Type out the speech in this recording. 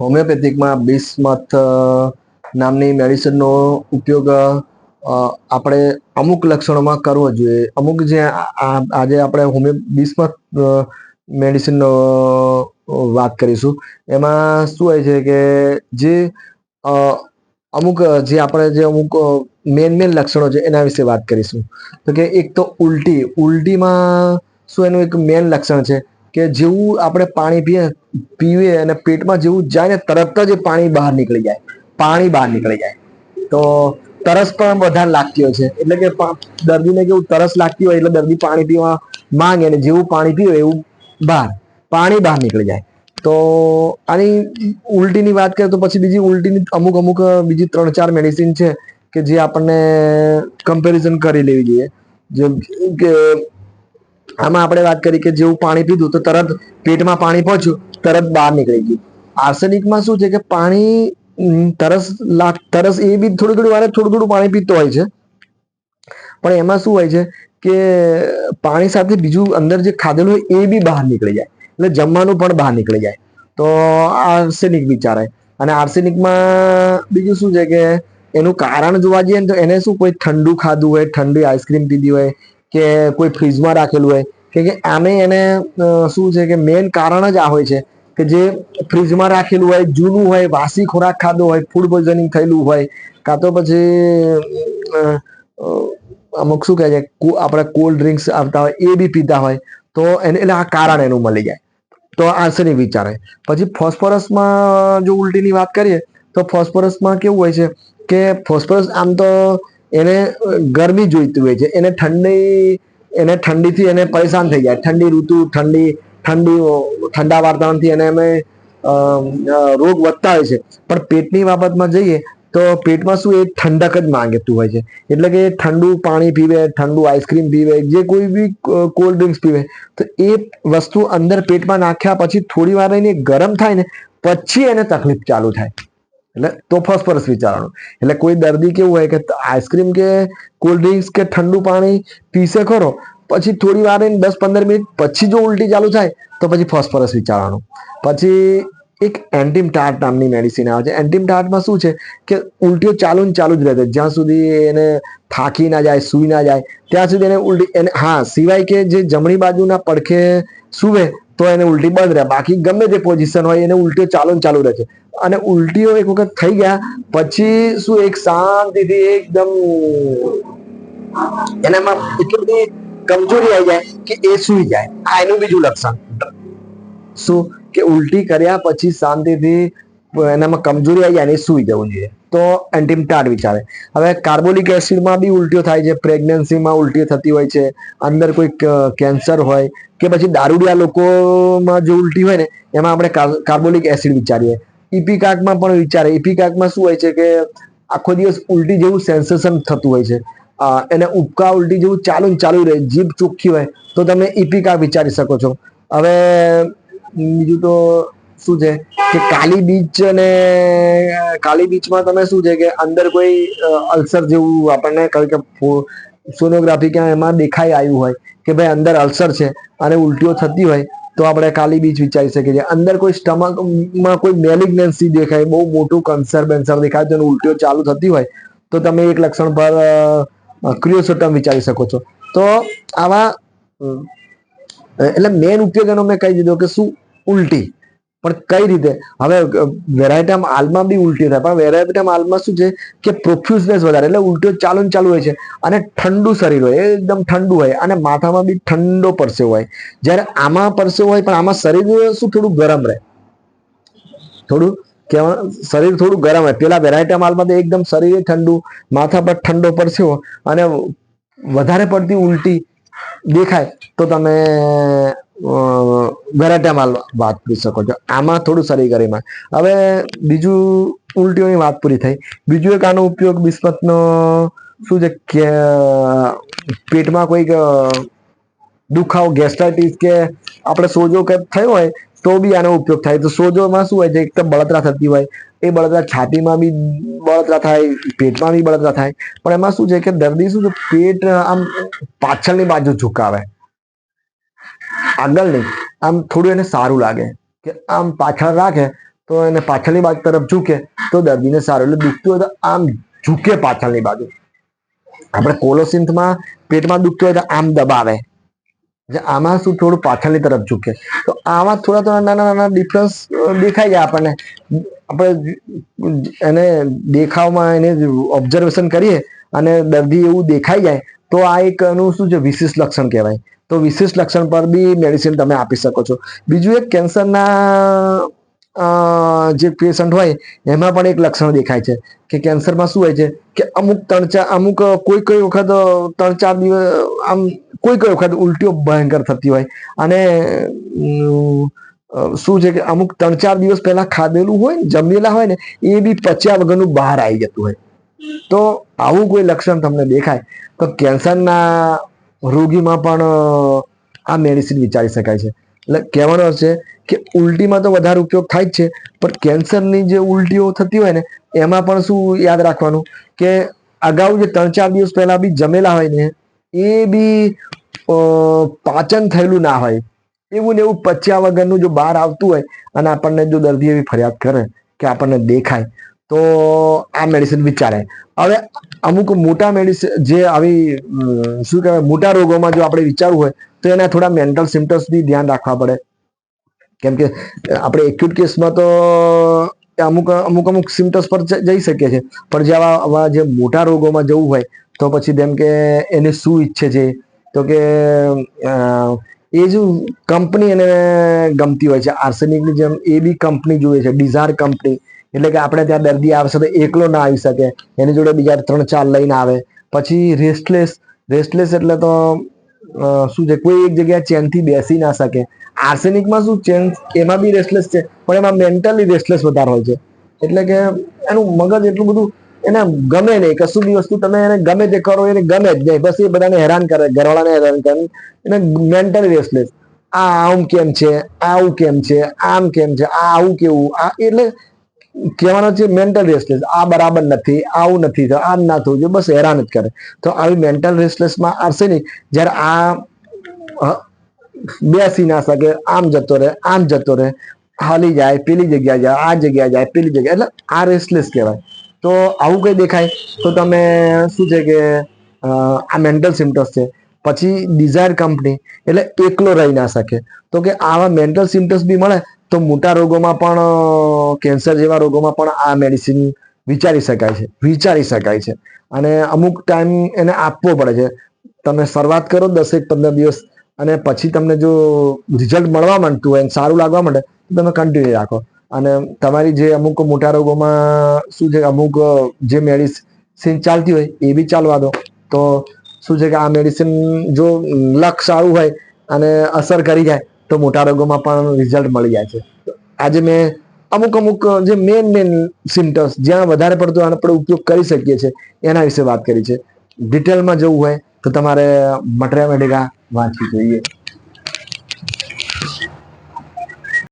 હોમિયોપેથિકમાં bismuth નામની મેડિસિનનો ઉપયોગ આપણે અમુક લક્ષણોમાં કરવો જોઈએ. અમુક જે આજે આપણે હોમિયો, બિસ્મથ મેડિસિનનો વાત કરીશું. એમાં શું હોય છે કે જે અમુક, જે આપણે જે અમુક મેન મેન લક્ષણો છે એના વિશે વાત કરીશું. તો કે એક તો ઉલટી, ઉલટીમાં શું એનું એક મેન લક્ષણ છે? કે જેવું આપણે પાણી પીએ પીવે અને પેટમાં જેવું જાય ને તરત જ પાણી બહાર નીકળી જાય. પાણી બહાર નીકળી જાય. તો તરસ પણ વધારે લાગતી હોય છે. એટલે કે દર્દીને કેવું તરસ લાગતી હોય એટલે દર્દી પાણી પીવા માંગે અને જેવું પાણી પીવે એવું બહાર, પાણી બહાર નીકળી જાય. તો આની ઉલટીની વાત કરીએ તો પછી બીજી ઉલટીની અમુક અમુક બીજી ત્રણ ચાર મેડિસિન છે કે જે આપણને કમ્પેરિઝન કરી લેવી જોઈએ. જેમ કે આમાં આપણે વાત કરી કે જેવું પાણી પીધું તો તરત પેટમાં પાણી પહોંચ્યું, તરત બહાર નીકળી ગયું. આર્સેનિકમાં શું છે કે પાણી તરસ લાગ, તરસ એ બી થોડું થોડું વારે થોડું થોડું પાણી પીતો હોય છે. પણ એમાં શું હોય છે કે પાણી સાથે બીજું અંદર જે ખાધેલું હોય એ બી બહાર નીકળી જાય. એટલે જમવાનું પણ બહાર નીકળી જાય. તો આર્સેનિક બિચારાય અને આર્સેનિકમાં બીજું શું છે કે એનું કારણ જોવા જઈએ ને તો એને શું કોઈ ઠંડુ ખાધું હોય, ઠંડી આઈસ્ક્રીમ પીધી હોય કે કોઈ ફ્રીજમાં રાખેલું હોય, કે આમે એને શું છે કે મેઇન કારણ જ આ હોય છે કે જે ફ્રીજમાં રાખેલું હોય, જૂનું હોય, વાસી ખોરાક ખાધો હોય ફૂડ પોઈઝનિંગ થયેલું હોય, કાં તો પછી અમુક શું કહે છે આપણે કોલ્ડ ડ્રિંક્સ આવતા હોય, એ બી પીતા હોય, તો એને, એટલે આ કારણ એનું મળી જાય. તો આર્સેનિક વિચારે. પછી ફોસ્ફરસમાં જો ઉલટીની વાત કરીએ, તો ફોસ્ફરસમાં કેવું હોય છે કે ફોસ્ફરસ આમ તો એને ગરમી જોઈતી હોય છે. એને ઠંડી, એને ઠંડીથી એને પરેશાન થઈ જાય. ઠંડી ઋતુ, ઠંડી ઠંડી ઠંડા વાતાવરણથી એને અમે રોગ વધતા હોય છે. પણ પેટની બાબતમાં જઈએ તો પેટમાં શું એ ઠંડક જ માંગતું હોય છે. એટલે કે ઠંડુ પાણી પીવે, ઠંડુ આઈસ્ક્રીમ પીવે, જે કોઈ બી કોલ્ડ ડ્રિંક્સ પીવે, તો એ વસ્તુ અંદર પેટમાં નાખ્યા પછી થોડી વાર એને ગરમ થાય ને, પછી એને તકલીફ ચાલુ થાય. એટલે તો ફોસ્ફરસ વિચારવાનું. એટલે કોઈ દર્દી કેવું હોય કે આઈસ્ક્રીમ કે કોલ્ડ ડ્રિંક્સ કે ઠંડુ પાણી પીશે ખરો, પછી થોડી વાર દસ પંદર મિનિટ પછી જો ઉલટી ચાલુ થાય, તો પછી ફોસ્ફરસ વિચારવાનું. પછી એક એન્ટીમ ટાર્ટ નામની મેડિસિન આવે છે. એન્ટીમ શું છે કે ઉલટીઓ ચાલુ ને ચાલુ જ રહે છે. જ્યાં સુધી એને થાકી ના જાય, સૂઈ ના જાય, ત્યાં સુધી એને ઉલટી, એને, હા, સિવાય કે જે જમણી બાજુના પડખે સૂવે તો એને ઉલટી બંધ રહે. બાકી ગમે તે પોઝિશન હોય એને ઉલટીઓ ચાલુ ને ચાલુ રહે છે. અને ઉલટીઓ એક વખત થઈ ગયા, પછી શું એક શાંતિથી એકદમ એનામાં એટલી બધી કમજોરી આવી જાય કે એ સૂઈ જાય. આ એનું બીજું લક્ષણ. શું? કે ઉલટી કર્યા પછી શાંતિથી એનામાં કમજોરી આવી જાય સૂઈ જવું જોઈએ. તો એન્ટીમટાડ વિચારે. હવે કાર્બોલિક એસિડમાં બી ઉલટીઓ થાય છે, પ્રેગ્નન્સીમાં ઉલટીઓ થતી હોય છે, અંદર કોઈ કેન્સર હોય કે પછી દારૂડિયા લોકોમાં જો ઉલટી હોય ને, એમાં આપણે કાર- કાર્બોલિક એસિડ વિચારીએ. ઇપિકાકમાં પણ વિચારે. ઇપિકાકમાં શું હોય છે કે આખો દિવસ ઉલટી જેવું સેન્સેશન થતું હોય છે. એને ઉપકા ઉલટી જેવું ચાલુ ચાલુ રહે. જીભ ચોખ્ખી હોય તો તમે ઇપિકા વિચારી શકો છો. હવે બીજું તો શું છે કે કાલી બીચ અને, કાલી બીચમાં તમે શું છે કે અંદર કોઈ અલ્સર જેવું આપણને કહ્યું કે સોનોગ્રાફી ક્યાં એમાં દેખાઈ આવ્યું હોય કે ભાઈ અંદર અલ્સર છે અને ઉલટીઓ થતી હોય તો આપણે કાલી બીચ વિચારી શકીએ છીએ. અંદર કોઈ સ્ટમકમાં કોઈ મેલિગ્નન્સી દેખાય, બહુ મોટું કન્સર બેન્સર દેખાય તો ઉલટીઓ ચાલુ થતી હોય તો તમે એક લક્ષણ પર ક્રિયોસોટમ વિચારી શકો છો. તો આવા એટલે મેન ઉપયોગ એનો મેં કહી દીધો કે શું ઉલટી. પણ કઈ રીતે? હવે વેરાયટામ હાલમાં બી ઉલટી થાય. પણ વેરાયટામ હાલમાં શું છે કે પ્રોફ્યુઝનેસ વધારે. એટલે ઉલટીઓ ચાલુ ચાલુ હોય છે. અને ઠંડુ શરીર હોય. એકદમ ઠંડુ હોય. અને માથામાં બી ઠંડો પરસેવો હોય. જ્યારે આમાં પરસેવો હોય, પણ આમાં શરીર શું થોડું ગરમ રહે. થોડું કેવા શરીર થોડું ગરમ હોય પેલા વેરાયટા માલમાં તો એકદમ શરીર ઠંડુ, માથા પર ઠંડો પરસેવો અને વધારે પડતી ઉલટી દેખાય, તો તમે વેરાયટા માલ વાત કરી શકો છો. આમાં થોડું શરીર ગરમ હવે બીજું ઉલટીઓની વાત પૂરી થઈ. બીજું એક આનો ઉપયોગ બિસ્મતનો શું છે કે, પેટમાં કોઈક દુખાવો, ગેસ્ટ્રાઇટિસ કે આપણે સોજો કે થયો હોય, તો બી આનો ઉપયોગ થાય. તો સોજોમાં શું હોય છે એક તો બળતરા થતી હોય, એ બળતરા છાતીમાં બી બળતરા થાય, પેટમાં બી બળતરા થાય. પણ એમાં શું છે કે દર્દી શું છે, પેટ આમ પાછળની બાજુ ઝુકાવે. આગળ નહીં. આમ થોડું એને સારું લાગે કે આમ પાછળ રાખે તો એને પાછળની બાજુ તરફ ઝૂકે તો દર્દીને સારું. એટલે દુખતું હોય તો આમ ઝૂકે પાછળની બાજુ. આપણે કોલોસિન્થમાં પેટમાં દુખતું હોય તો આમ દબાવે. જે આમાં શું થોડું પાછળની તરફ ઝૂકે. તો આમાં થોડા થોડા નાના નાના ડિફરન્સ દેખાઈ જાય આપણને. આપણે એને દેખાવમાં એને ઓબ્ઝર્વેશન કરીએ અને દર્દી એવું દેખાઈ જાય તો આ એક એનું શું છે વિશેષ લક્ષણ કહેવાય. તો વિશેષ લક્ષણ પર બી મેડિસિન તમે આપી શકો છો. બીજું એક કેન્સરના જે પેશન્ટ હોય, એમાં પણ એક લક્ષણ દેખાય છે કે કેન્સરમાં શું હોય છે કે અમુક ત્રણ ચાર, અમુક કોઈ કોઈ વખત ત્રણ ચાર દિવસ, આમ કોઈ કોઈ વખત ઉલટીઓ ભયંકર થતી હોય. અને શું છે કે અમુક ત્રણ ચાર દિવસ પહેલા ખાધેલું હોય ને, જમેલા હોય ને, એ બી પચ્યા વગરનું બહાર આવી જતું હોય. તો આવું કોઈ લક્ષણ તમને દેખાય. તો કેન્સરના રોગીમાં પણ આ મેડિસિન વિચારી શકાય છે. એટલે કહેવાનો છે કે ઉલટીમાં તો વધારે ઉપયોગ થાય જ છે, પણ કેન્સરની જે ઉલટીઓ થતી હોય ને, એમાં પણ શું યાદ રાખવાનું કે અગાઉ જે ત્રણ ચાર દિવસ પહેલાં બી જમેલા હોય ને, એ બી પાચન થયેલું ના હોય. એવું ને એવું પચ્યા વગરનું જો બહાર આવતું હોય અને આપણને જો દર્દી એવી ફરિયાદ કરે કે આપણને દેખાય તો આ મેડિસિન વિચારે. હવે અમુક મોટા મેડિસિન જે આવી શું કહેવાય, મોટા રોગોમાં જો આપણે વિચારવું હોય, તો એના થોડા મેન્ટલ સિમ્ટમ્સની ધ્યાન રાખવા પડે. કેમ કે આપણે એક્યુટ કેસમાં તો અમુક અમુક અમુક સિમ્ટમ્સ પર જઈ શકીએ છીએ. પણ જે આવા જે મોટા રોગોમાં જવું હોય, તો પછી જેમ કે એને શું ઈચ્છે છે, તો કે એ જ કંપની એને ગમતી હોય છે. આર્સેનિકની જેમ એ બી કંપની જોઈએ છે ડિઝાર કંપની. એટલે કે આપણે ત્યાં દર્દી આવશે તો એકલો ના આવી શકે. એની જોડે બીજા ત્રણ ચાર લઈને આવે. પછી રેસ્ટલેસ રેસ્ટલેસ એટલે તો શું છે, કોઈ એક જગ્યાએ ચેનથી બેસી ના શકે. આર્સેનિકમાં શું, ચેન એમાં બી રેસ્ટલેસ છે, પણ એમાં મેન્ટલી રેસ્ટલેસ વધારે હોય છે. એટલે કે એનું મગજ એટલું બધું એને ગમે નહીં. કશું બી વસ્તુ તમે એને ગમે તે કરો, એને ગમે જ નહીં. બસ એ બધાને હેરાન કરે, ઘરવાળાને હેરાન કરે. એને મેન્ટલી રેસ્ટલેસ આ આમ કેમ છે? આવું કેમ છે? આમ કેમ છે? આ આવું કેવું? આ એટલે કહેવાનો છે મેન્ટલ રેસલેસ આ બરાબર નથી આવું નથી થયું, આમ ના થવું જોઈએ બસ હેરાન જ કરે. તો આવી મેન્ટલ રેસ્ટલેસમાં આર્સેનિક જ્યારે આ બેસી ના શકે આમ જતો રહે આમ જતો રહે હાલી જાય પેલી જગ્યા જાય આ જગ્યાએ જાય પેલી જગ્યાએ એટલે આ રેસલેસ કહેવાય. તો આવું કઈ દેખાય? તો તમે શું છે કે આ મેન્ટલ સિમ્ટમ્સ છે. પછી ડિઝાયર કંપની એટલે એકલો રહી ના શકે. તો કે આવા મેન્ટલ સિમ્ટમ્સ બી મળે તો મોટા રોગોમાં પણ કેન્સર જેવા રોગોમાં પણ આ મેડિસિન વિચારી શકાય છે, વિચારી શકાય છે. અને અમુક ટાઈમ એને આપવો પડે છે. તમે શરૂઆત કરો દસેક પંદર દિવસ અને પછી તમને જો રિઝલ્ટ મળવા માંડતું હોય સારું લાગવા માંડે, તો તમે કન્ટિન્યુ રાખો. અને તમારી જે અમુક મોટા રોગોમાં શું છે અમુક જે મેડિસિન ચાલતી હોય એ બી ચાલવા દો. તો શું છે કે આ મેડિસિન જો લક સારું હોય અને અસર કરી જાય તો મોટા રોગોમાં પણ રિઝલ્ટ મળી જાય છે. આજે મેં અમુક અમુક જે મેન મેન સિમ્ટમ્સ જ્યાં વધારે પડતો આપણે ઉપયોગ કરી શકીએ છીએ, એના વિશે વાત કરી છે. ડિટેલમાં જવું હોય તો તમારે મટરિયા મેડિકા વાંચવી જોઈએ.